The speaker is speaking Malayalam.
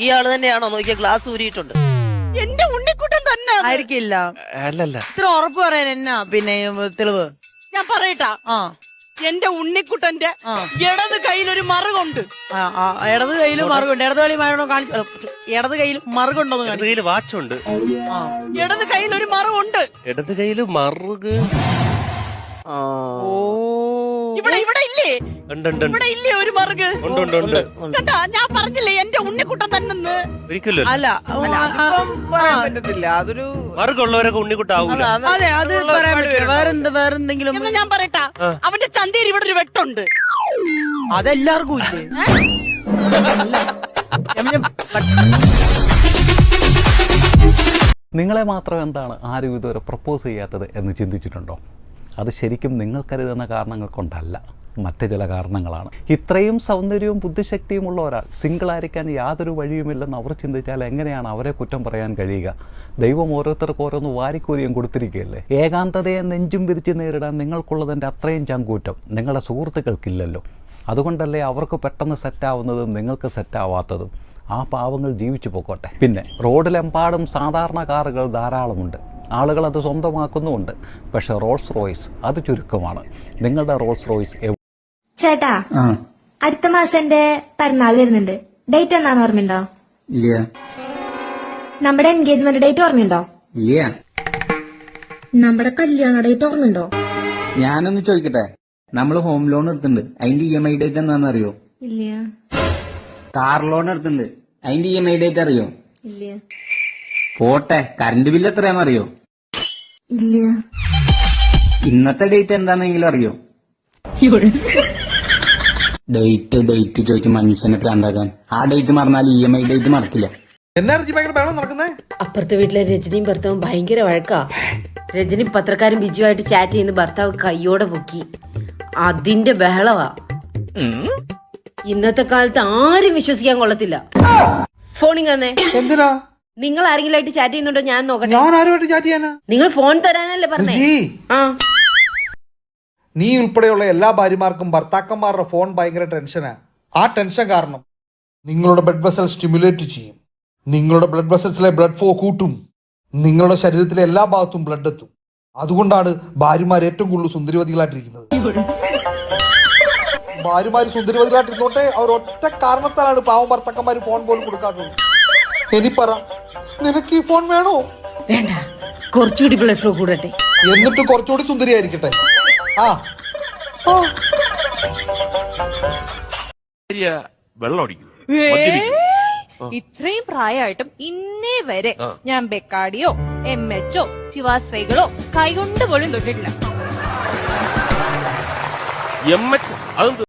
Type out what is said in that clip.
ഈ ആൾ തന്നെയാണോ നോക്കിയ ഗ്ലാസ് ഊരിയിട്ടുണ്ട്? എന്റെ ഉണ്ണിക്കുട്ടൻ തന്നെ അത്. ആയിരിക്കില്ല. അല്ലല്ല. ഇത്ര ഉറപ്പ് പറയാൻ എന്നാ പിന്നെ തെളിവ്? ഞാൻ പറയട്ടാ. ആ. എന്റെ ഉണ്ണിക്കുട്ടന്റെ ആ. ഇടത് കയ്യിലൊരു മറുകൊണ്ട്. ആ, ആ, ഇടത് കയ്യിൽ മറുകുണ്ട്. ഇടത് കളി മരണോ കാണിച്ചു ഇടത് കയ്യിൽ മറുകുണ്ടോന്ന് ഇടത് കാണിച്ചു. കയ്യിൽ വാച്ചുണ്ട്. ആ. ഇടത് ഒരു മറുകൊണ്ട്. ഇടത് കയ്യിൽ മറുക്. ആ. ഓ. ഇവിടെ ഇവിടെ ഇല്ലേ? ഉണ്ട് ഉണ്ട് ഉണ്ട്. ഇവിടെ ഇല്ലേ ഒരു മറുക്? ഉണ്ട് ഉണ്ട് ഉണ്ട്. കണ്ടാ ഞാൻ പറഞ്ഞില്ലേ എന്റെ ഉണ്ണിക്കുട്ടൻ തന്നെന്ന് ഒരിക്കലും അല്ല അല്ല, അതിപ്പം പറയാൻ പറ്റത്തില്ല. അതൊരു മറുകുള്ളവരൊക്കെ ഉണ്ണിക്കുട്ടാവൂല. അത് അതെ അത് പറയാൻ ഒരുപാട് പറ്റില്ല. പേരുണ്ട്. വേറെന്ത് വേറെന്തെങ്കിലും എന്നാ ഞാൻ പറയട്ടാ? അവന്റെ ചന്തയിൽ ഇവിടെ ഒരു വെട്ടുണ്ട്. അതെല്ലാവർക്കും ഇല്ലേ? ഞാൻ പിന്നെ നിങ്ങളെ മാത്രം എന്താണ് ആരും ഇതുവരെ പ്രപ്പോസ് ചെയ്യാത്തത് എന്ന് ചിന്തിച്ചിട്ടുണ്ടോ? അത് ശരിക്കും നിങ്ങൾ കരുതുന്ന കാരണങ്ങൾ കൊണ്ടല്ല. മറ്റ് ചില കാരണങ്ങളാണ്. ഇത്രയും സൗന്ദര്യവും ബുദ്ധിശക്തിയും ഉള്ള ഒരാൾ സിംഗിൾ ആയിരിക്കാൻ യാതൊരു വഴിയുമില്ലെന്ന് അവർ ചിന്തിച്ചാൽ എങ്ങനെയാണ് അവരെ കുറ്റം പറയാൻ കഴിയുക? ദൈവം ഓരോരുത്തർക്ക് ഓരോന്ന് വാരിക്കൂലിയും കൊടുത്തിരിക്കുകയല്ലേ? ഏകാന്തതയെ നെഞ്ചും വിരിച്ച് നേരിടാൻ നിങ്ങൾക്കുള്ളതിന്റെ അത്രയും ചങ്കൂറ്റം നിങ്ങളുടെ സുഹൃത്തുക്കൾക്കില്ലല്ലോ. അതുകൊണ്ടല്ലേ അവർക്ക് പെട്ടെന്ന് സെറ്റാവുന്നതും നിങ്ങൾക്ക് സെറ്റാവാത്തതും. ആ പാവങ്ങൾ ജീവിച്ചു പോക്കോട്ടെ. പിന്നെ റോഡിലെമ്പാടും സാധാരണ കാറുകൾ ധാരാളമുണ്ട്. ആളുകൾ അത് സ്വന്തമാക്കുന്നുമുണ്ട്. പക്ഷേ റോൾസ് റോയ്സ് അത് ചുരുക്കമാണ്. നിങ്ങളുടെ റോൾസ് റോയ്സ് ചേട്ടാ അടുത്ത മാസം എന്റെ പിറന്നാൾ വരുന്നുണ്ട്. ഡേറ്റ് എന്നാന്ന് ഓർമ്മയുണ്ടോ? ഇല്ല. നമ്മുടെ എൻഗേജ്മെന്റ് ഡേറ്റ് ഓർമ്മയുണ്ടോ? ഇല്ല. നമ്മുടെ കല്യാണ ഡേറ്റ് ഓർമ്മയുണ്ടോ? ഞാനൊന്ന് ചോദിക്കട്ടെ? നമ്മൾ ഹോം ലോൺ എടുത്തിട്ടുണ്ട്. അതിന്റെ ഇ എം ഐ ഡേറ്റ് എന്താണെന്ന് അറിയോ ഇല്ല. കാർ ലോൺ എടുത്തിട്ടുണ്ട്. അതിന്റെ ഇ എം ഐ ഡേറ്റ് അറിയോ? ഇല്ല. പോട്ടെ കറണ്ട് ബില്ല് എത്രയാണെന്ന് അറിയോ? ഇല്ല. ഇന്നത്തെ ഡേറ്റ് എന്താണെന്നെങ്കിലും അറിയോ? ഡേറ്റ് ഡേറ്റ് ചോദിച്ച് മനുഷ്യനെ പ്രാന്താക്കാൻ. ആ ഡേറ്റ് മറന്നാൽ ഇ എം ഐ ഡേറ്റ് മറക്കില്ല. എന്നാ റിജി ഭയങ്കര ബഹളം നടക്കുന്നേ? അപ്പുറത്തെ വീട്ടിലെ രജനിയും ഭർത്താവും ഭയങ്കര വഴക്കാ. രജനി പത്രക്കാരൻ ബിജുവായിട്ട് ചാറ്റ് ചെയ്യുന്ന. ഭർത്താവ് കയ്യോടെ പൊക്കി. അതിന്റെ ബഹളവാ. ഇന്നത്തെ കാലത്ത് ആരും വിശ്വസിക്കാൻ കൊള്ളത്തില്ല. ഫോണിങ് തന്നെ എന്തിനാ? നിങ്ങൾ ആരെങ്കിലും ആയിട്ട് ചാറ്റ് ചെയ്യുന്നുണ്ടോ? ഞാൻ നോക്കട്ടെ. ഞാൻ ആരുമായിട്ട് ചാറ്റ് ചെയ്യാനാ? നിങ്ങൾ ഫോൺ തരാനല്ലേ പറഞ്ഞേ? ആ. നീ ഉൾപ്പെടെയുള്ള എല്ലാ ഭാര്യമാർക്കും ഭർത്താക്കന്മാരുടെ ഫോൺ ഭയങ്കര ടെൻഷനാണ് ആ ടെൻഷൻ കാരണം നിങ്ങളുടെ ബ്ലഡ് വെസൽ സ്റ്റിമുലേറ്റ് ചെയ്യും. നിങ്ങളുടെ ബ്ലഡ് വെസൽസിലെ ബ്ലഡ് ഫ്ലോ കൂട്ടും. നിങ്ങളുടെ ശരീരത്തിലെ എല്ലാ ഭാഗത്തും ബ്ലഡ് എത്തും. അതുകൊണ്ടാണ് ഭാര്യമാർ ഏറ്റവും കൂടുതൽ സുന്ദരിവതികളായിട്ടിരിക്കുന്നത്. ഭാര്യമാർ സുന്ദരിവതികളായിട്ടിരുന്നോട്ടെ അവർ ഒറ്റ കാരണത്താലാണ് പാവം ഭർത്താക്കന്മാർ ഫോൺ പോലും കൊടുക്കാത്തത്. എനി പറ നിനക്ക് ഈ ഫോൺ വേണോ? വേണ്ട. കുറച്ചുകൂടി ബ്ലഡ് ഫ്ലോ കൂടട്ടെ. എന്നിട്ട് കുറച്ചുകൂടി സുന്ദരിയായിരിക്കട്ടെ. വെള്ളം അടിക്കും. ഇത്രയും പ്രായമായിട്ടും ഇന്നേ വരെ ഞാൻ ബെക്കാടിയോ എം എച്ചോ ശിവാശ്രൈകളോ കൈകൊണ്ട് പോലും തൊട്ടിട്ടില്ല. എം എച്ച് അത്